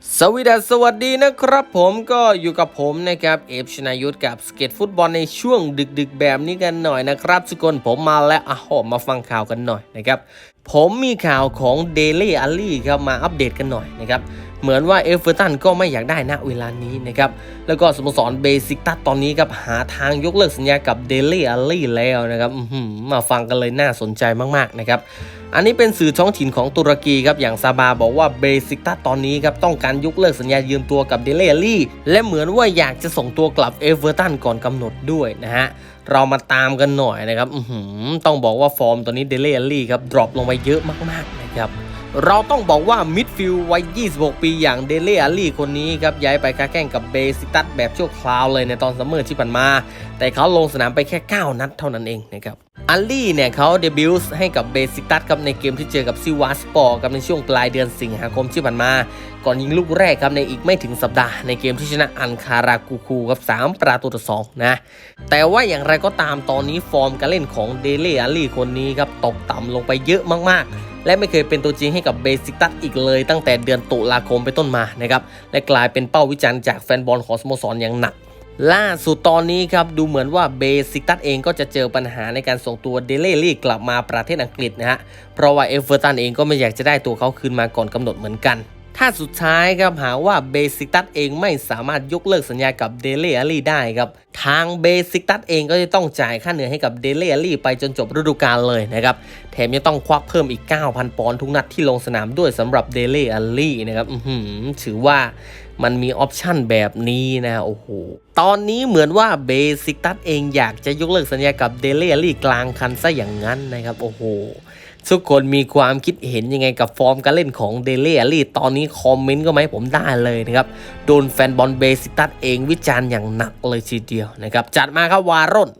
สวัสดีสวัสดีนะครับผมก็อยู่กับผมนะครับเอฟชนายุทธกับสเก็ตฟุตบอลในช่วงดึกๆ แบบนี้กันหน่อยนะครับทุกคนผมมาแล้วอะมาฟังข่าวกันหน่อยนะครับผมมีข่าวของเดลี่อาลี่ครับมาอัปเดตกันหน่อยนะครับเหมือนว่าเอฟเวอร์ตันก็ไม่อยากได้ณเวลานี้นะครับแล้วก็สโมสรเบซิกตัสตอนนี้ครับหาทางยกเลิกสัญญากับเดลี่อาลี่แล้วนะครับมาฟังกันเลยน่าสนใจมากๆนะครับอันนี้เป็นสื่อท้องถิ่นของตุรกีครับอย่างซาบาบอกว่าเบซิกตัสตอนนี้ครับต้องการยกเลิกสัญญายืมตัวกับเดเลลี่และเหมือนว่าอยากจะส่งตัวกลับเอฟเวอร์ตันก่อนกำหนดด้วยนะฮะ เรามาตามกันหน่อยนะครับต้องบอกว่าฟอร์มตอนนี้เดลเลลี่ครับดรอปลงไปเยอะมากๆนะครับเราต้องบอกว่ามิดฟิลด์วัย 26 ปีอย่างเดเล่อาลีคนนี้ครับย้ายไปค้าแข่งกับเบซิตัสแบบชั่วคราวเลยในตอนซัมเมอร์ที่ผ่านมา แต่เขาลงสนามไปแค่ 9 นัดเท่านั้นเองนะครับอาลี่เนี่ยเขาเดบิวต์ให้กับเบซิตัสครับในเกมที่เจอกับซิวาสปอร์กับในช่วงปลายเดือนสิงหาคมที่ผ่านมา ก่อนยิงลูกแรกครับในอีกไม่ถึงสัปดาห์ในเกมที่ชนะอันคารากูคูครับ3ประตูต่อ2นะแต่ว่าอย่างไรก็ตามตอนนี้ฟอร์มการเล่นของเดเล่อาลีคนนี้ครับตกต่ำลงไปเยอะมากๆ และไม่เคยเป็นตัวจริงให้กับเบซิกตัสอีกเลยตั้งแต่เดือนตุลาคมไปนต้นมานะครับและกลายเป็นเป้าวิจารณ์จากแฟนบอลของสโมสรอย่างหนักล่าสุดตอนนี้ครับ ดูเหมือนว่าเบซิกตัสเองก็จะเจอปัญหาในการส่งตัวเดเล่ลี่กลับมาประเทศอังกฤษนะฮะ เพราะว่าเอเวอร์ตันเองก็ไม่อยากจะได้ตัวเขาคืนมาก่อนกำหนดเหมือนกัน ถ้าสุดท้ายครับหาว่าเบซิกตัสเองไม่สามารถยกเลิกสัญญากับเดลเล่ลี่ได้ครับ ทางเบซิกตัสเองก็จะต้องจ่ายค่าเหนื่อยให้กับเดลเล่ลี่ไปจนจบฤดูกาลเลยนะครับ แถมยังต้องควักเพิ่มอีก 9,000 ปอนด์ทุกนัดที่ลงสนามด้วยสำหรับเดลเล่ลี่นะครับอืถือว่ามันมีออปชั่นแบบนี้นะโอ้โห ตอนนี้เหมือนว่าเบซิกตัสเองอยากจะยกเลิกสัญญากับเดลเล่ลี่กลางคันซะอย่างนั้นนะครับ โอ้โห ทุกคนมีความคิดเห็นยังไงกับฟอร์มการเล่นของเดเล่ลี่ตอนนี้คอมเมนต์ก็ไหมผมได้เลยนะครับ โดนแฟนบอลเบสิตัสเองวิจารณ์อย่างหนักเลยทีเดียวนะครับ จัดมาครับวารอน